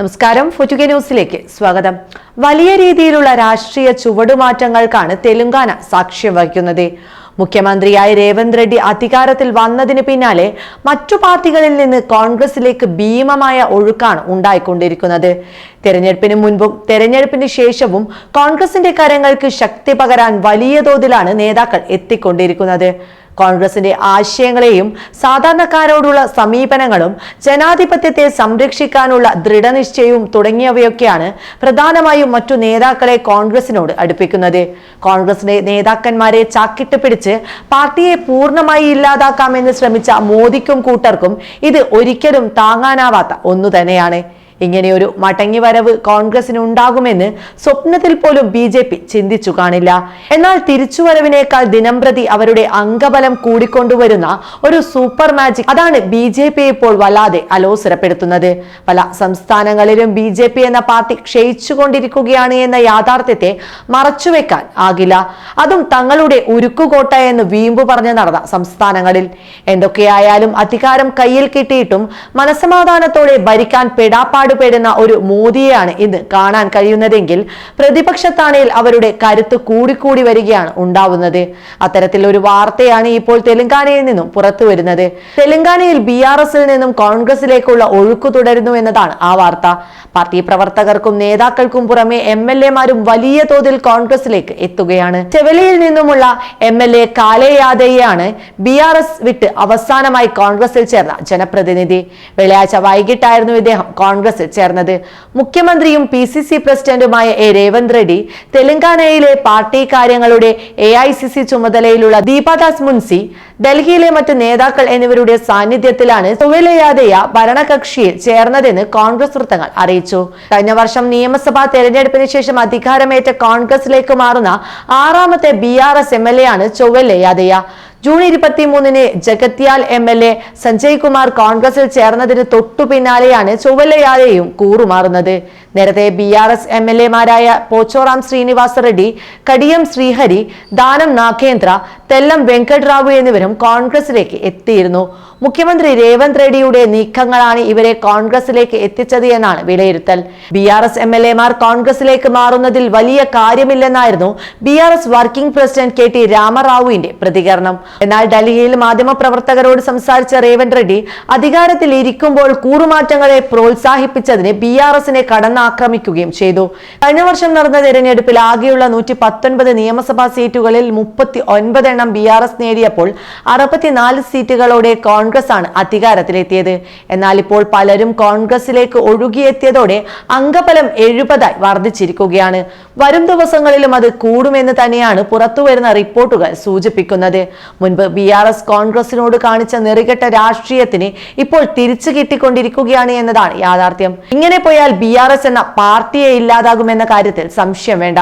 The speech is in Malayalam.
നമസ്കാരം. ഫുറ്റുകെ ന്യൂസിലേക്ക് സ്വാഗതം. വലിയ രീതിയിലുള്ള രാഷ്ട്രീയ ചുവടുമാറ്റങ്ങൾക്കാണ് തെലുങ്കാന സാക്ഷ്യം വഹിക്കുന്നത്. മുഖ്യമന്ത്രിയായി രേവന്ത് റെഡ്ഡി അധികാരത്തിൽ വന്നതിന് പിന്നാലെ മറ്റു പാർട്ടികളിൽ നിന്ന് കോൺഗ്രസിലേക്ക് ഭീമമായ ഒഴുക്കാണ് ഉണ്ടായിക്കൊണ്ടിരിക്കുന്നത്. തെരഞ്ഞെടുപ്പിന് മുൻപും തെരഞ്ഞെടുപ്പിന് ശേഷവും കോൺഗ്രസിന്റെ കരങ്ങൾക്ക് ശക്തി പകരാൻ വലിയ തോതിലാണ് നേതാക്കൾ എത്തിക്കൊണ്ടിരിക്കുന്നത്. കോൺഗ്രസിന്റെ ആശയങ്ങളെയും സാധാരണക്കാരോടുള്ള സമീപനങ്ങളും ജനാധിപത്യത്തെ സംരക്ഷിക്കാനുള്ള ദൃഢനിശ്ചയവും തുടങ്ങിയവയൊക്കെയാണ് പ്രധാനമായും മറ്റു നേതാക്കളെ കോൺഗ്രസിനോട് അടുപ്പിക്കുന്നത്. കോൺഗ്രസിന്റെ നേതാക്കന്മാരെ ചാക്കിട്ട് പിടിച്ച് പാർട്ടിയെ പൂർണമായി ഇല്ലാതാക്കാമെന്ന് ശ്രമിച്ച മോദിക്കും കൂട്ടർക്കും ഇത് ഒരിക്കലും താങ്ങാനാവാത്ത ഒന്നു തന്നെയാണ്. ഇങ്ങനെയൊരു മടങ്ങിവരവ് കോൺഗ്രസിന് ഉണ്ടാകുമെന്ന് സ്വപ്നത്തിൽ പോലും ബി ജെ പി ചിന്തിച്ചു കാണില്ല. എന്നാൽ തിരിച്ചുവരവിനേക്കാൾ ദിനംപ്രതി അവരുടെ അംഗബലം കൂടിക്കൊണ്ടുവരുന്ന ഒരു സൂപ്പർ മാജിക് അതാണ് ബി ജെ പി ഇപ്പോൾ വല്ലാതെ അലോസരപ്പെടുത്തുന്നത്. പല സംസ്ഥാനങ്ങളിലും ബി ജെ പി എന്ന പാർട്ടി ക്ഷയിച്ചുകൊണ്ടിരിക്കുകയാണ് എന്ന യാഥാർത്ഥ്യത്തെ മറച്ചുവെക്കാൻ ആകില്ല. അതും തങ്ങളുടെ ഉരുക്കുകോട്ട എന്ന് വീമ്പു പറഞ്ഞ് നടന്ന സംസ്ഥാനങ്ങളിൽ. എന്തൊക്കെയായാലും അധികാരം കയ്യിൽ കിട്ടിയിട്ടും മനസമാധാനത്തോടെ ഭരിക്കാൻ പെടാപ്പാട് പെടുന്ന ഒരു മോദിയെയാണ് ഇന്ന് കാണാൻ കഴിയുന്നതെങ്കിൽ പ്രതിപക്ഷത്താണേൽ അവരുടെ കരുത്ത് കൂടിക്കൂടി വരികയാണ് ഉണ്ടാവുന്നത്. അത്തരത്തിൽ ഒരു വാർത്തയാണ് ഇപ്പോൾ തെലങ്കാനയിൽ നിന്നും പുറത്തു വരുന്നത്. തെലങ്കാനയിൽ ബി ആർ എസിൽ നിന്നും കോൺഗ്രസിലേക്കുള്ള ഒഴുക്കു തുടരുന്നു എന്നതാണ് ആ വാർത്ത. പാർട്ടി പ്രവർത്തകർക്കും നേതാക്കൾക്കും പുറമെ എം എൽ എമാരും വലിയ തോതിൽ കോൺഗ്രസിലേക്ക് എത്തുകയാണ്. ചെവലിയിൽ നിന്നുമുള്ള M L A Kale B R S വിട്ട് അവസാനമായി കോൺഗ്രസിൽ ചേർന്ന ജനപ്രതിനിധി. വെള്ളിയാഴ്ച വൈകിട്ടായിരുന്നു ഇദ്ദേഹം കോൺഗ്രസിൽ ചേർന്നത്. മുഖ്യമന്ത്രിയും പി സി സി പ്രസിഡന്റുമായ എ രേവന്ത് റെഡ്ഡി തെലങ്കാനയിലെ പാർട്ടി കാര്യങ്ങളുടെ എ ഐ സി സി ചുമതലയിലുള്ള ദീപാദാസ് മുൻസി ഡൽഹിയിലെ മറ്റ് നേതാക്കൾ എന്നിവരുടെ സാന്നിധ്യത്തിലാണ് സുവലയാദയ ഭരണകക്ഷിയിൽ ചേർന്നതെന്ന് കോൺഗ്രസ് വൃത്തങ്ങൾ അറിയിച്ചു. കഴിഞ്ഞ വർഷം നിയമസഭാ തെരഞ്ഞെടുപ്പിന് ശേഷം അധികാരമേറ്റ കോൺഗ്രസിലേക്ക് മാറുന്ന ആറാമത്തെ B R S M L A ആണ് ചൊവ്വലയാദയ ജൂൺ ഇരുപത്തിമൂന്നിന് Jagtial M L A Sanjay Kumar കോൺഗ്രസിൽ ചേർന്നതിന് തൊട്ടു പിന്നാലെയാണ് ചൊവ്വലയാദയും കൂറുമാറുന്നത്. നേരത്തെ B R S M L എമാരായ Pocharam Srinivasa Reddy Kadiyam Srihari Danam Nagendra തെല്ലം വെങ്കട്രാവു എന്നിവരും കോൺഗ്രസിലേക്ക് എത്തിയിരുന്നു. മുഖ്യമന്ത്രി രേവന്ത് റെഡ്ഡിയുടെ നീക്കങ്ങളാണ് ഇവരെ കോൺഗ്രസിലേക്ക് എത്തിച്ചത് എന്നാണ് വിലയിരുത്തൽ. B R S M L എമാർ കോൺഗ്രസിലേക്ക് മാറുന്നതിൽ വലിയ കാര്യമില്ലെന്നായിരുന്നു B R S working president K T രാമറാവുവിന്റെ പ്രതികരണം. എന്നാൽ ഡൽഹിയിൽ മാധ്യമപ്രവർത്തകരോട് സംസാരിച്ച രേവന്ത് റെഡ്ഡി അധികാരത്തിൽ ഇരിക്കുമ്പോൾ കൂറുമാറ്റങ്ങളെ പ്രോത്സാഹിപ്പിച്ചതിന് ബി ആർ എസിനെ കടന്നാക്രമിക്കുകയും ചെയ്തു. കഴിഞ്ഞ വർഷം നടന്ന തെരഞ്ഞെടുപ്പിൽ ആകെയുള്ള നൂറ്റി പത്തൊൻപത് നിയമസഭാ സീറ്റുകളിൽ മുപ്പത്തി ഒൻപത് എണ്ണം ബി ആർ എസ് നേടിയപ്പോൾ അറുപത്തിനാല് സീറ്റുകളോടെ കോൺഗ്രസ് ആണ് അധികാരത്തിലെത്തിയത്. എന്നാൽ ഇപ്പോൾ പലരും കോൺഗ്രസിലേക്ക് ഒഴുകിയെത്തിയതോടെ അംഗബലം എഴുപതായി വർദ്ധിച്ചിരിക്കുകയാണ്. വരും ദിവസങ്ങളിലും അത് കൂടുമെന്ന് തന്നെയാണ് പുറത്തുവരുന്ന റിപ്പോർട്ടുകൾ സൂചിപ്പിക്കുന്നത്. മുൻപ് ബി ആർ എസ് കോൺഗ്രസിനോട് കാണിച്ച നെറികെട്ട രാഷ്ട്രീയത്തിന് ഇപ്പോൾ തിരിച്ചു കിട്ടിക്കൊണ്ടിരിക്കുകയാണ് എന്നതാണ് യാഥാർത്ഥ്യം. ഇങ്ങനെ പോയാൽ ബി ആർ എസ് എന്ന പാർട്ടിയെ ഇല്ലാതാകുമെന്ന കാര്യത്തിൽ സംശയം വേണ്ട.